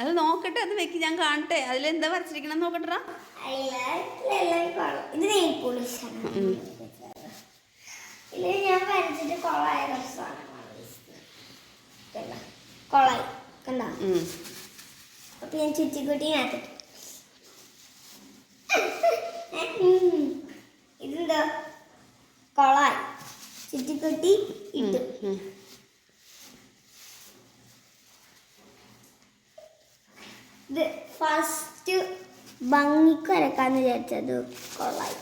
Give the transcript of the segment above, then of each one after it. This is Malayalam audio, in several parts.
അത് നോക്കട്ടെ അത് വെക്ക് ഞാൻ കാണട്ടെ. അതിൽ അതിലെന്താ വരച്ചിരിക്കണം നോക്കട്ടെ. അപ്പൊ ഞാൻ ചുറ്റിക്കുട്ടിനകത്ത് ഇതെന്താ? കൊളായി. ചുറ്റിക്കുട്ടി ഇട്ടു. ഇത് ഫസ്റ്റ് ഭംഗിക്ക് വരക്കാന്ന് വിചാരിച്ചത് കൊള്ളായി.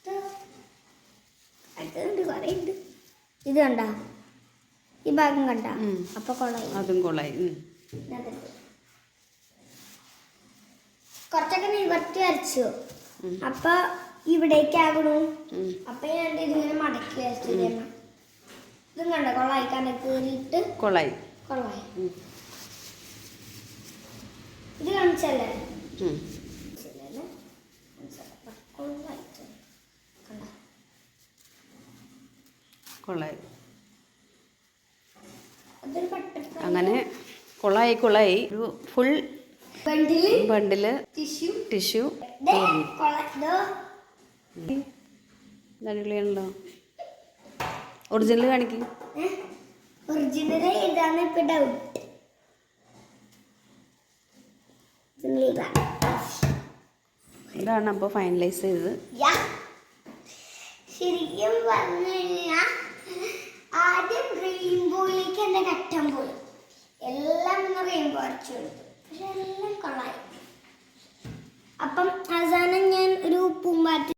ഇത് അടുത്തതുണ്ട് കുറേ ഉണ്ട് ഇത് കണ്ട? ഈ ഭാഗം കണ്ട. അപ്പൊ കൊള്ളായി. അതും കൊള്ളായി. കുറച്ചൊക്കെ നിവർത്തി വരച്ചു. അപ്പൊ ഇവിടേക്ക് ആകണു. അപ്പൊ ഞാൻ ഇതിങ്ങനെ മടക്കി വരച്ചു. ഇതും കണ്ട? കൊള്ളായി. കണ്ട? കീറിയിട്ട് കൊള്ളായി. കൊള്ളായി. ഇത് കാണിച്ചല്ലേ. കൊള്ളായി. അങ്ങനെ കൊളായി കൊളായി ഒരു ഫുൾ ബണ്ടിൽ ടിഷ്യൂ. അടിപൊളിയാണല്ലോ. ഒറിജിനൽ കാണിക്കും? ഒറിജിനൽ ഇതാണ് ഇപ്പൊ ഡൗട്ട് ഒറിജിനൽ ഇതാണ് അപ്പോൾ ഫൈനലൈസ് ചെയ്തത്. ശരിക്കും പറഞ്ഞു കഴിഞ്ഞാൽ ആദ്യം റെയിൻബോയിലേക്ക് എന്റെ ഘട്ടം പോയി. എല്ലാം ഒന്ന് റെയിൻബോ അടിച്ചു കൊടുത്തു. പക്ഷെ എല്ലാം കൊള്ളായി. അപ്പം അവസാനം ഞാൻ ഒരു പൂമ്പാറ്റ